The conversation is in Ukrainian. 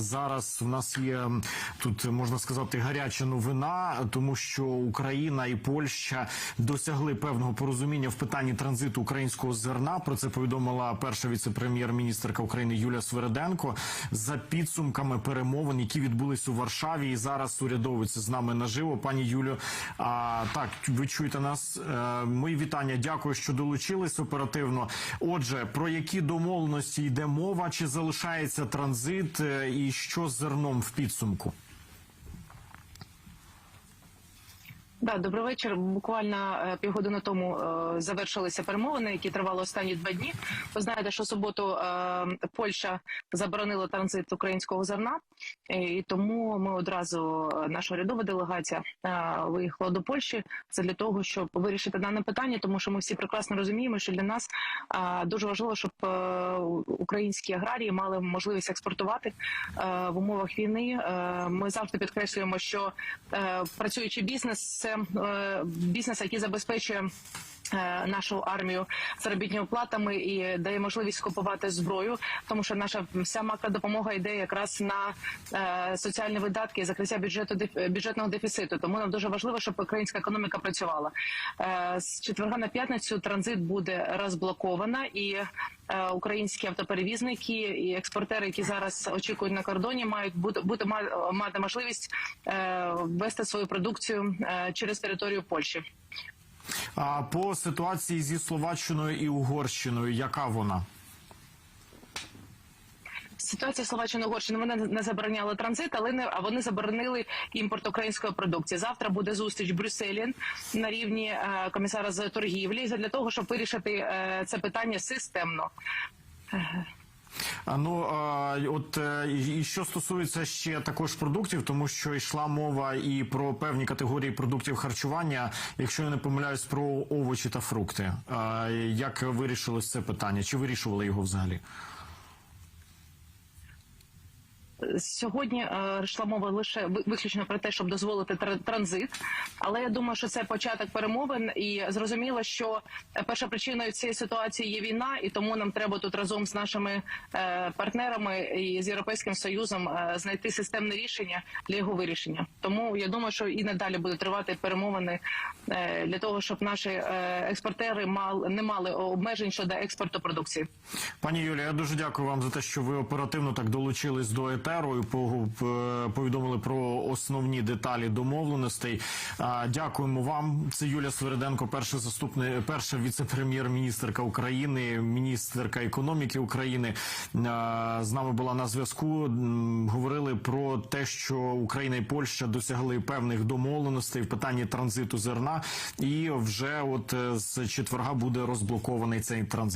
зараз в нас є тут можна сказати гаряча новина, тому що Україна і Польща досягли певного порозуміння в питанні транзиту українського зерна. Про це повідомила перша віце-прем'єр-міністрка України Юлія Свереденко за підсумками перемовин, які відбулись у Варшаві. І зараз урядовиця з нами наживо. Пані Юлю, а, так ви чуєте нас? Е, Мої вітання. Дякую, що долучились оперативно. Отже, про які домовленості йде мова? Чи залишається транзит, е, і що з зерном в підсумку? Да, добрий вечір. Буквально е, півгодини тому е, завершилися перемовини, які тривали останні два дні. Ви знаєте, що суботу е, Польща заборонила транзит українського зерна, е, і тому ми одразу е, наша урядова делегація е, виїхала до Польщі. Це для того, щоб вирішити дане питання, тому що ми всі прекрасно розуміємо, що для нас е, дуже важливо, щоб е, українські аграрії мали можливість експортувати е, в умовах війни. Е, Ми завжди підкреслюємо, що е, працюючий бізнес це е, бізнес, який забезпечує. Е, Нашу армію заробітними платами і дає можливість купувати зброю, тому що наша вся макродопомога йде якраз на е, соціальні видатки і закриття бюджету деф- бюджетного дефіциту. Тому нам дуже важливо, щоб українська економіка працювала. Е, з четверга на п'ятницю транзит буде розблоковано, і е, українські автоперевізники і експортери, які зараз очікують на кордоні, мають бути, бути ма- мати можливість е, ввести свою продукцію е, через територію Польщі. А по ситуації зі Словаччиною і Угорщиною, яка вона? Ситуація Словаччини Угорщини вони не забороняли транзит, але не а вони заборонили імпорт української продукції. Завтра буде зустріч в Брюсселі на рівні е, комісара з торгівлі для того, щоб вирішити е, це питання системно. Ну от е, і що стосується ще також продуктів, тому що йшла мова і про певні категорії продуктів харчування, якщо я не помиляюсь, про овочі та фрукти. Як вирішилось це питання? Чи вирішували його взагалі? Сьогодні е, йшла мова лише виключно про те, щоб дозволити тр- транзит. Але я думаю, що це початок перемовин, і зрозуміло, що е, перша причиною цієї ситуації є війна, і тому нам треба тут разом з нашими е, партнерами і з європейським союзом знайти системне рішення для його вирішення. Тому я думаю, що і надалі будуть тривати перемовини для того, щоб наші експортери не мали обмежень щодо експорту продукції. Пані Юлія, я дуже дякую вам за те, що ви оперативно так долучились до етеру і повідомили про основні деталі домовленостей. Дякуємо вам. Це Юлія Свериденко, перша заступник, перша віце-прем'єр-міністрка України, міністерка економіки України. З нами була на зв'язку. Говорили про те, що Україна і Польща досягли певних домовленостей в питанні транзиту зерна, і вже от е, з четверга буде розблокований цей транзит.